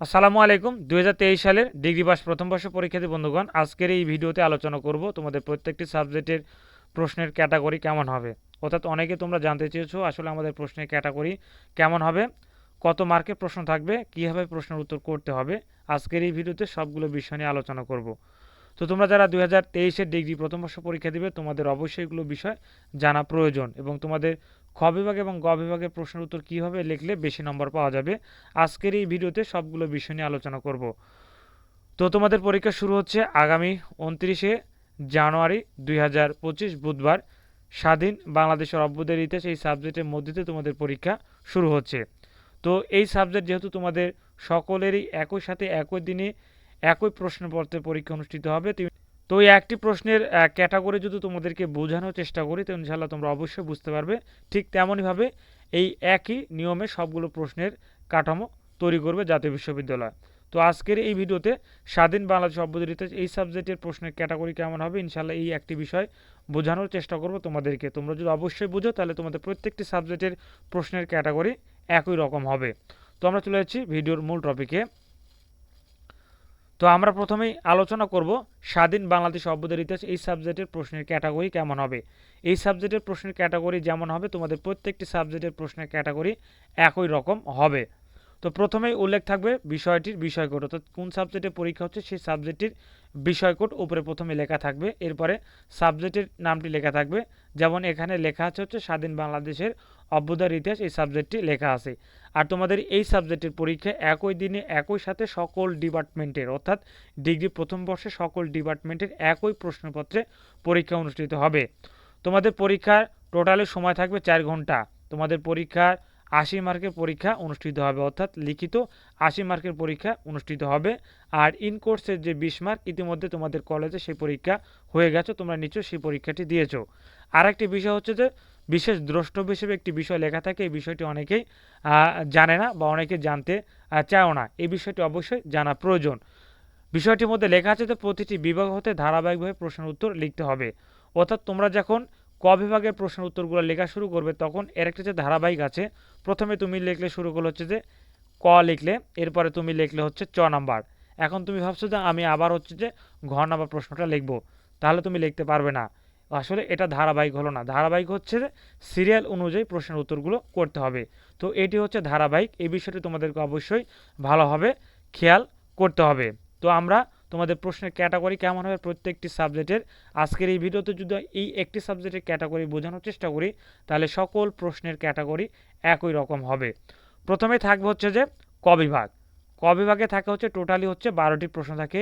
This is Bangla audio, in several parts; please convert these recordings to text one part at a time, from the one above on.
আসসালামু আলাইকুম। দু হাজার তেইশ সালের ডিগ্রি পাস প্রথম বর্ষ পরীক্ষার্থী বন্ধুগণ, আজকের এই ভিডিওতে আলোচনা করব তোমাদের প্রত্যেকটি সাবজেক্টের প্রশ্নের ক্যাটাগরি কেমন হবে। অর্থাৎ অনেকে তোমরা জানতে চেয়েছো আসলে আমাদের প্রশ্নের ক্যাটাগরি কেমন হবে, কত মার্কের প্রশ্ন থাকবে, কীভাবে প্রশ্নের উত্তর করতে হবে। আজকের এই ভিডিওতে সবগুলো বিষয় নিয়ে আলোচনা করব। তো তোমরা যারা দুই হাজার তেইশের ডিগ্রি প্রথম বর্ষ পরীক্ষা দিবে, তোমাদের অবশ্যই এগুলো বিষয় জানা প্রয়োজন এবং তোমাদের খ বিভাগ এবং গ বিভাগের প্রশ্নের উত্তর কীভাবে লিখলে বেশি নম্বর পাওয়া যাবে। আজকের এই ভিডিওতে সবগুলো বিষয় নিয়ে আলোচনা করব। তো তোমাদের পরীক্ষা শুরু হচ্ছে আগামী উনত্রিশে জানুয়ারি দুই হাজার পঁচিশ বুধবার। স্বাধীন বাংলাদেশের অভ্যুদয়ের ইতিহাস এই সাবজেক্টের মধ্যে তোমাদের পরীক্ষা শুরু হচ্ছে। তো এই সাবজেক্ট যেহেতু তোমাদের সকলেরই একই সাথে একই দিনে একই প্রশ্নপত্রে পরীক্ষা অনুষ্ঠিত হবে। তো এই একটি প্রশ্নের ক্যাটাগরি যদি তোমাদেরকে বোঝানোর চেষ্টা করি, তো ইনশাল্লাহ তোমরা অবশ্যই বুঝতে পারবে। ঠিক তেমনইভাবে এই একই নিয়মে সবগুলো প্রশ্নের কাঠামো তৈরি করবে জাতীয় বিশ্ববিদ্যালয়। তো আজকের এই ভিডিওতে স্বাধীন বাংলাদেশ ইতিহাস এই সাবজেক্টের প্রশ্নের ক্যাটাগরি কেমন হবে ইনশাল্লাহ এই একটি বিষয় বোঝানোর চেষ্টা করব তোমাদেরকে। তোমরা যদি অবশ্যই বুঝো, তাহলে তোমাদের প্রত্যেকটি সাবজেক্টের প্রশ্নের ক্যাটাগরি একই রকম হবে। তো আমরা চলে যাচ্ছি ভিডিওর মূল টপিকে তো আমরা প্রথমেই আলোচনা করব স্বাধীন বাংলাদেশ সভ্যদের ইতিহাস। এই সাবজেক্টের প্রশ্নের ক্যাটাগরি কেমন হবে? এই সাবজেক্টের প্রশ্নের ক্যাটাগরি যেমন হবে, তোমাদের প্রত্যেকটি সাবজেক্টের প্রশ্নের ক্যাটাগরি একই রকম হবে। তো প্রথমেই উল্লেখ থাকবে বিষয়টির বিষয়কোড, অর্থাৎ কোন সাবজেক্টে পরীক্ষা হচ্ছে সেই সাবজেক্টটির বিষয়কোড উপরে প্রথমে লেখা থাকবে। এরপরে সাবজেক্টের নামটি লেখা থাকবে। যেমন এখানে লেখা আছে হচ্ছে স্বাধীন বাংলাদেশের অভ্যুদয়ের ইতিহাস, এই সাবজেক্টটি লেখা আছে। আর তোমাদের এই সাবজেক্টের পরীক্ষা একই দিনে একই সাথে সকল ডিপার্টমেন্টের, অর্থাৎ ডিগ্রি প্রথম বর্ষে সকল ডিপার্টমেন্টের একই প্রশ্নপত্রে পরীক্ষা অনুষ্ঠিত হবে। তোমাদের পরীক্ষার টোটালি সময় থাকবে চার ঘণ্টা। তোমাদের পরীক্ষার আশি মার্কের পরীক্ষা অনুষ্ঠিত হবে, অর্থাৎ লিখিত আশি মার্কের পরীক্ষা অনুষ্ঠিত হবে। আর ইন কোর্সের যে বিশ মার্ক, ইতিমধ্যে তোমাদের কলেজে সেই পরীক্ষা হয়ে গেছে, তোমরা নিশ্চয়ই সেই পরীক্ষাটি দিয়েছ। আর একটি বিষয় হচ্ছে যে, বিশেষ দ্রষ্টব্য হিসেবে একটি বিষয় লেখা থাকে, এই বিষয়টি অনেকেই জানে না বা অনেকে জানতে চায়ও না। এই বিষয়টি অবশ্যই জানা প্রয়োজন। বিষয়টির মধ্যে লেখা আছে যে, প্রতিটি বিভাগ হতে ধারাবাহিকভাবে প্রশ্নের উত্তর লিখতে হবে। অর্থাৎ তোমরা যখন ক বিভাগের প্রশ্নের উত্তরগুলো লেখা শুরু করবে তখন এর একটা যে ধারাবাহিক আছে, প্রথমে তুমি লিখলে শুরু করলে হচ্ছে যে ক লিখলে, এরপরে তুমি লিখলে হচ্ছে চ নাম্বার। এখন তুমি ভাবছ যে আমি আবার হচ্ছে যে ঘ নাম্বার প্রশ্নটা লিখব, তাহলে তুমি লিখতে পারবে না। আসলে এটা ধারাবাহিক হলো না। ধারাবাহিক হচ্ছে যে সিরিয়াল অনুযায়ী প্রশ্নের উত্তরগুলো করতে হবে। তো এটি হচ্ছে ধারাবাহিক, এই বিষয়টি তোমাদেরকে অবশ্যই ভালোভাবে খেয়াল করতে হবে। তো আমরা তোমাদের প্রশ্নের ক্যাটাগরি কেমন হবে প্রত্যেকটি সাবজেক্টের। আজকের এই ভিডিওতে যদি এই একটি সাবজেক্টের ক্যাটাগরি বোঝানোর চেষ্টা করি, তাহলে সকল প্রশ্নের ক্যাটাগরি একই রকম হবে। প্রথমে থাকবে হচ্ছে যে কবিভাগ বিভাগ। ক বিভাগে থাকে হচ্ছে টোটালি হচ্ছে বারোটি প্রশ্ন থাকে।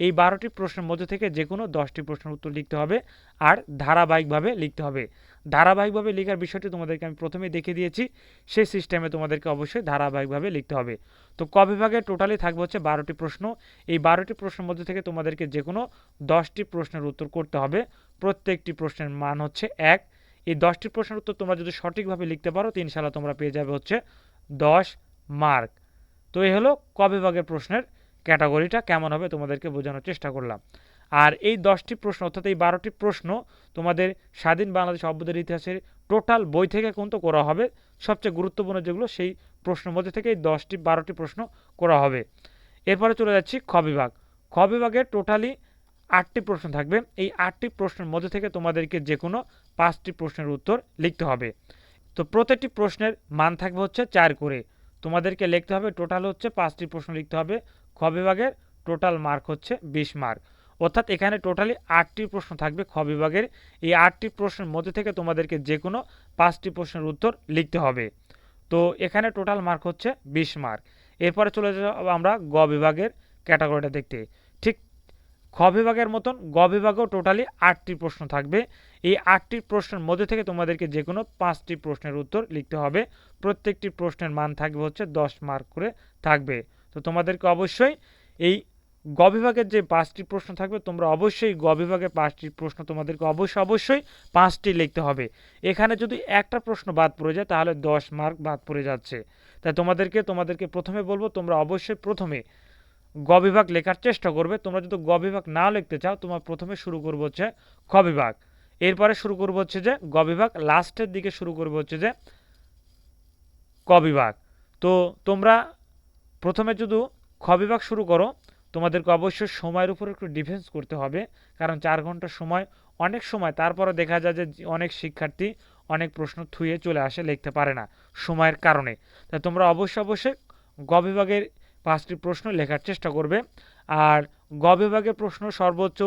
এই বারোটি প্রশ্নের মধ্যে থেকে যে কোনো দশটি প্রশ্নের উত্তর লিখতে হবে আর ধারাবাহিকভাবে লিখতে হবে। ধারাবাহিকভাবে লেখার বিষয়টি তোমাদেরকে আমি প্রথমেই দেখিয়ে দিয়েছি। সেই সিস্টেমে তোমাদেরকে অবশ্যই ধারাবাহিকভাবে লিখতে হবে। তো ক বিভাগে টোটালি থাকবে হচ্ছে বারোটি প্রশ্ন? এই বারোটি প্রশ্নের মধ্যে থেকে তোমাদেরকে যে কোনো দশটি প্রশ্নের উত্তর করতে হবে। প্রত্যেকটি প্রশ্নের মান হচ্ছে এক। এই দশটি প্রশ্নের উত্তর তোমরা যদি সঠিকভাবে লিখতে পারো, তো তোমরা পেয়ে যাবে হচ্ছে দশ মার্ক। তো এই হলো ক বিভাগের প্রশ্নের ক্যাটাগরিটা, কেমন হবে তোমাদেরকে বোঝানোর চেষ্টা করলাম। আর এই দশটি প্রশ্ন, অর্থাৎ এই বারোটি প্রশ্ন তোমাদের স্বাধীন বাংলাদেশ অভ্যুদয়ের ইতিহাসের টোটাল বই থেকে কিন্তু করা হবে। সবচেয়ে গুরুত্বপূর্ণ যেগুলো, সেই প্রশ্নের মধ্যে থেকে এই দশটি, বারোটি প্রশ্ন করা হবে। এরপরে চলে যাচ্ছি খ বিভাগ। খ বিভাগে টোটালি আটটি প্রশ্ন থাকবে। এই আটটি প্রশ্নের মধ্যে থেকে তোমাদেরকে যে কোনো পাঁচটি প্রশ্নের উত্তর লিখতে হবে। তো প্রত্যেকটি প্রশ্নের মান থাকবে হচ্ছে চার করে। তোমাদেরকে লিখতে হবে টোটাল হচ্ছে পাঁচটি প্রশ্ন লিখতে হবে। খ বিভাগের টোটাল মার্ক হচ্ছে বিশ মার্ক অর্থাৎ এখানে টোটালি আটটি প্রশ্ন থাকবে খ বিভাগের। এই আটটি প্রশ্নের মধ্যে থেকে তোমাদেরকে যে কোনো পাঁচটি প্রশ্নের উত্তর লিখতে হবে। তো এখানে টোটাল মার্ক হচ্ছে বিশ মার্ক এরপরে চলে যাব আমরা গ বিভাগের ক্যাটাগরিটা দেখতে। খ বিভাগের মতন গ বিভাগেও টোটালি আটটি প্রশ্ন থাকবে। এই আটটি প্রশ্নের মধ্যে থেকে তোমাদেরকে যে কোনো পাঁচটি প্রশ্নের উত্তর লিখতে হবে। প্রত্যেকটি প্রশ্নের মান থাকবে হচ্ছে দশ মার্ক করে থাকবে। তো তোমাদেরকে অবশ্যই এই গ বিভাগের যে পাঁচটি প্রশ্ন থাকবে, তোমরা অবশ্যই গ বিভাগের পাঁচটি প্রশ্ন তোমাদেরকে অবশ্যই অবশ্যই পাঁচটি লিখতে হবে। এখানে যদি একটা প্রশ্ন বাদ পড়ে যায়, তাহলে দশ মার্ক বাদ পড়ে যাচ্ছে। তাই তোমাদেরকে তোমাদেরকে প্রথমে বলব, তোমরা অবশ্যই প্রথমে গ বিভাগ লেখার চেষ্টা করবে। তোমরা যদি গ বিভাগ না লিখতে চাও, তোমরা প্রথমে শুরু করব হচ্ছে খ বিভাগ। এরপরে শুরু করব হচ্ছে যে গ বিভাগ, লাস্টের দিকে শুরু করব হচ্ছে যে ক বিভাগ। তো তোমরা প্রথমে যদি খ বিভাগ শুরু করো, তোমাদেরকে অবশ্যই সময়ের উপর একটু ডিফেন্স করতে হবে, কারণ চার ঘণ্টা সময়, অনেক সময় তারপরে দেখা যায় যে অনেক শিক্ষার্থী অনেক প্রশ্ন থুয়ে চলে আসে, লিখতে পারে না সময়ের কারণে। তাই তোমরা অবশ্যই অবশ্যই গ বিভাগের পাঁচটি প্রশ্ন লেখার চেষ্টা করবে। আর গ বিভাগের প্রশ্ন সর্বোচ্চ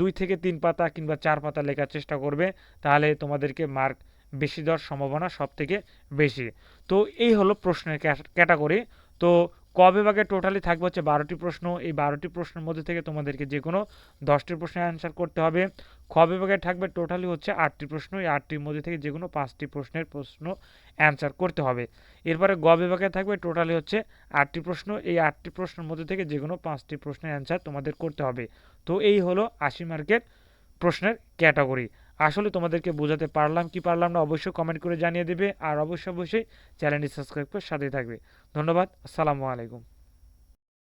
দুই থেকে তিন পাতা কিংবা চার পাতা লেখার চেষ্টা করবে। তাহলে তোমাদেরকে মার্ক বেশি দেওয়ার সম্ভাবনা সব থেকে বেশি। তো এই হলো প্রশ্নের ক্যাটাগরি। তো ক বিভাগে টোটালি থাকবে হচ্ছে বারোটি প্রশ্ন। এই বারোটি প্রশ্নের মধ্যে থেকে তোমাদেরকে যে কোনো দশটি প্রশ্নের অ্যান্সার করতে হবে। খ বিভাগে থাকবে টোটালি হচ্ছে আটটি প্রশ্ন। এই আটটির মধ্যে থেকে যে কোনো পাঁচটি প্রশ্নের প্রশ্ন অ্যান্সার করতে হবে। এরপরে গ বিভাগে থাকবে টোটালি হচ্ছে আটটি প্রশ্ন। এই আটটি প্রশ্নের মধ্যে থেকে যে কোনো পাঁচটি প্রশ্নের অ্যান্সার তোমাদের করতে হবে। তো এই হলো আশি মার্কের প্রশ্নের ক্যাটাগরি আসলে তোমাদেরকে বোঝাতে পারলাম কি পারলাম না, অবশ্যই কমেন্ট করে জানিয়ে দেবে। আর অবশ্যই অবশ্যই চ্যানেলটি সাবস্ক্রাইব করে সাথে থাকবে। ধন্যবাদ, আসসালামু আলাইকুম।